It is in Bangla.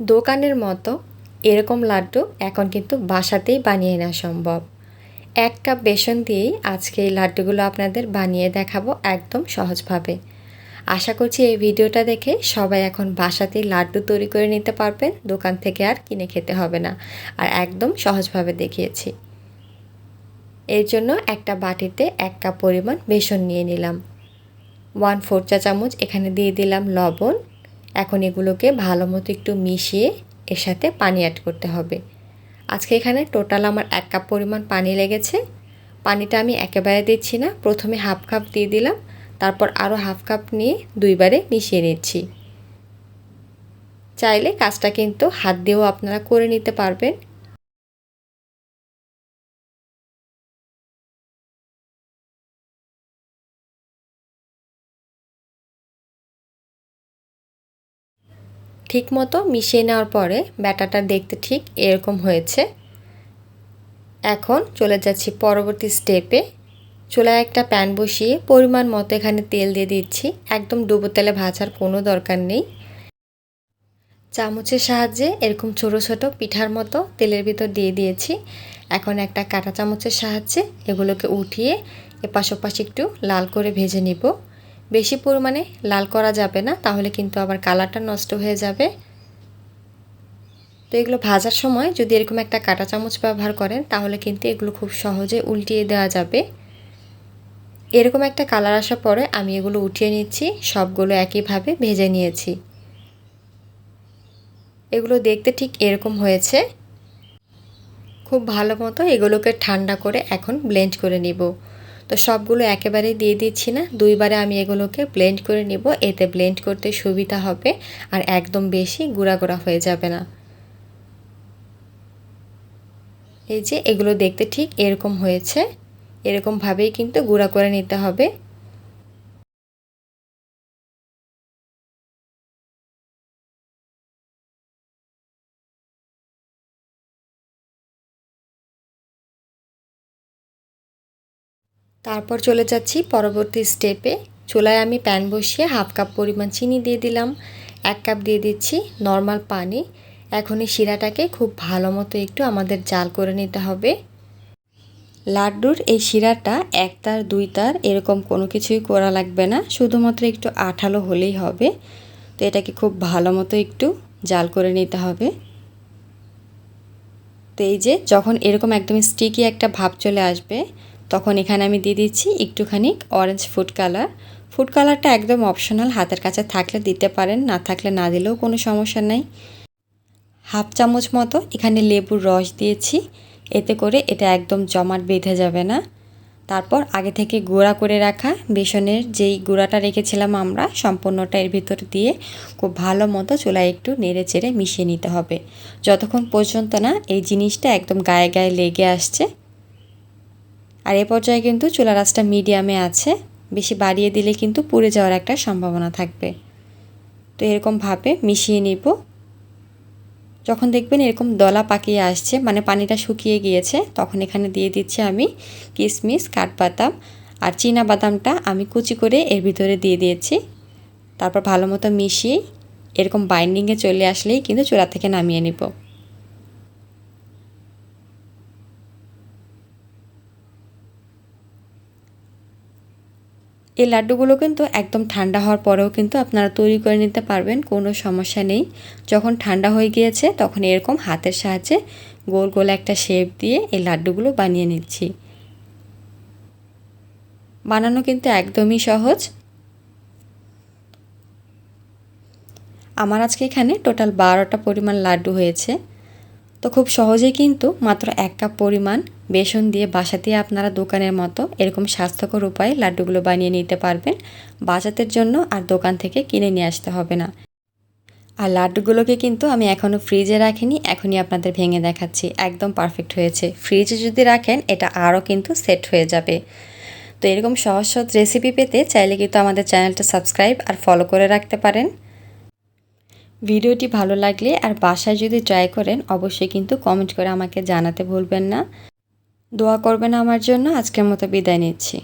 দোকানের মতো এরকম লাড্ডু এখন কিন্তু বাসাতেই বানিয়ে নেওয়া সম্ভব। এক কাপ বেসন দিয়েই আজকে এই লাড্ডুগুলো আপনাদের বানিয়ে দেখাবো একদম সহজভাবে। আশা করছি এই ভিডিওটা দেখে সবাই এখন বাসাতেই লাড্ডু তৈরি করে নিতে পারবেন, দোকান থেকে আর কিনে খেতে হবে না। আর একদম সহজভাবে দেখিয়েছি। এর জন্য একটা বাটিতে এক কাপ পরিমাণ বেসন নিয়ে নিলাম। ওয়ান ফোর চা চামচ এখানে দিয়ে দিলাম লবণ। এখন এগুলোকে ভালো মতো একটু মিশিয়ে এর সাথে পানি অ্যাড করতে হবে। আজকে এখানে টোটাল আমার এক কাপ পরিমাণ পানি লেগেছে। পানিটা আমি একেবারে দিচ্ছি না, প্রথমে হাফ কাপ দিয়ে দিলাম, তারপর আরও হাফ কাপ নিয়ে দুইবারে মিশিয়ে নিচ্ছি। চাইলে কাজটা কিন্তু হাত দিয়েও আপনারা করে নিতে পারবেন। ঠিক মতো মিশিয়ে নেওয়ার পরে ব্যাটাটা দেখতে ঠিক এরকম হয়েছে। এখন চলে যাচ্ছি পরবর্তী স্টেপে চুলায় একটা প্যান বসিয়ে পরিমাণ মতো এখানে তেল দিয়ে দিচ্ছি। একদম ডুবো তেলে ভাজার কোনো দরকার নেই। চামচের সাহায্যে এরকম ছোটো ছোটো পিঠার মতো তেলের ভিতর দিয়ে দিয়েছি। এখন একটা কাঁটা চামচের সাহায্যে এগুলোকে উঠিয়ে এপাশ ওপাশ একটু লাল করে ভেজে নিব। বেশি পরিমাণে লাল করা যাবে না, তাহলে কিন্তু আবার কালারটা নষ্ট হয়ে যাবে। তো এগুলো ভাজার সময় যদি এরকম একটা কাঁটা চামচ ব্যবহার করেন, তাহলে কিন্তু এগুলো খুব সহজে উল্টিয়ে দেওয়া যাবে। এরকম একটা কালার আসার পরে আমি এগুলো উঠিয়ে নিচ্ছি, সবগুলো একইভাবে ভেজে নিয়েছি। এগুলো দেখতে ঠিক এরকম হয়েছে। খুব ভালো মতো এগুলোকে ঠান্ডা করে এখন ব্লেন্ড করে নিব। তো সবগুলো একেবারে দিয়ে দিচ্ছি না। দুইবারে আমি এগুলোকে ব্লেন্ড করে নিব। এতে ব্লেন্ড করতে সুবিধা হবে। আর একদম বেশি গুঁড়া গুঁড়া হয়ে যাবে না। এই যে এগুলো দেখতে ঠিক এরকম হয়েছে। এরকমভাবেই কিন্তু গুঁড়া করে নিতে হবে। তারপর চলে যাচ্ছি পরবর্তী স্টেপে চুলায় আমি প্যান বসিয়ে হাফ কাপ পরিমাণ চিনি দিয়ে দিলাম। এক কাপ দিয়ে দিচ্ছি নর্মাল পানি। এখন এই শিরাটাকে খুব ভালো মতো একটু আমাদের জাল করে নিতে হবে। লাড্ডুর এই শিরাটা এক তার, দুই তার এরকম কোনো কিছুই করা লাগবে না। শুধুমাত্র একটু আঠালো হলেই হবে। তো এটাকে খুব ভালো মতো একটু জাল করে নিতে হবে। তো এই যে যখন এরকম একদম স্টিকি একটা ভাব চলে আসবে তখন এখানে আমি দিয়ে দিচ্ছি একটুখানি অরেঞ্জ ফুড কালার ফুড কালারটা একদম অপশনাল হাতের কাছে থাকলে দিতে পারেন, না থাকলে না দিলেও কোনো সমস্যা নাই। হাফ চামচ মতো এখানে লেবুর রস দিয়েছি, এতে করে এটা একদম জমাট বেঁধে যাবে না। তারপর আগে থেকে গুঁড়া করে রাখা বেসনের যেই গুঁড়াটা রেখেছিলাম আমরা, সম্পূর্ণটা এর ভিতর দিয়ে খুব ভালো মতো চুলায় একটু নেড়ে চেড়ে মিশিয়ে নিতে হবে। যতক্ষণ পর্যন্ত না এই জিনিসটা একদম গায়ে গায়ে লেগে আসছে আর এ পর্যায়ে কিন্তু চুলা রাসটা মিডিয়ামে আছে। বেশি বাড়িয়ে দিলে কিন্তু পুড়ে যাওয়ার একটা সম্ভাবনা থাকবে। তো এরকমভাবে মিশিয়ে নিব। যখন দেখবেন এরকম দলা পাকিয়ে আসছে মানে পানিটা শুকিয়ে গিয়েছে, তখন এখানে দিয়ে দিচ্ছি আমি কিশমিশ কাঠবাদাম আর চীনা বাদামটা আমি কুচি করে এর ভিতরে দিয়ে দিয়েছি। তারপর ভালো মতো মিশিয়ে এরকম বাইন্ডিংয়ে চলে আসলেই কিন্তু চুলা থেকে নামিয়ে নিব। এই লাড্ডুগুলো কিন্তু একদম ঠান্ডা হওয়ার পরেও কিন্তু আপনারা তৈরি করে নিতে পারবেন, কোনো সমস্যা নেই। যখন ঠান্ডা হয়ে গিয়েছে, তখন এরকম হাতের সাহায্যে গোল গোল একটা শেপ দিয়ে এই লাড্ডুগুলো বানিয়ে নিচ্ছি। বানানো কিন্তু একদমই সহজ। আমার আজকে এখানে টোটাল বারোটা পরিমাণ লাড্ডু হয়েছে। তো খুব সহজেই কিন্তু মাত্র এক কাপ পরিমাণ বেসন দিয়ে বাসাতে আপনারা দোকানের মতো এরকম স্বাস্থ্যকর উপায়ে লাড্ডুগুলো বানিয়ে নিতে পারবেন। বাজাতের জন্য আর দোকান থেকে কিনে নিয়ে আসতে হবে না। আর লাড্ডুগুলোকে কিন্তু আমি এখনও ফ্রিজে রাখিনি, এখনই আপনাদের ভেঙে দেখাচ্ছি। একদম পারফেক্ট হয়েছে। ফ্রিজে যদি রাখেন, এটা আরও কিন্তু সেট হয়ে যাবে। তো এরকম সহজ সহজ রেসিপি পেতে চাইলে কিন্তু আমাদের চ্যানেলটা সাবস্ক্রাইব আর ফলো করে রাখতে পারেন। ভিডিওটি ভালো লাগলে আর বাসায় যদি ট্রাই করেন, অবশ্যই কিন্তু কমেন্ট করে আমাকে জানাতে ভুলবেন না। দোয়া করবেন আমার জন্য আজকের মতো বিদায় নিচ্ছি।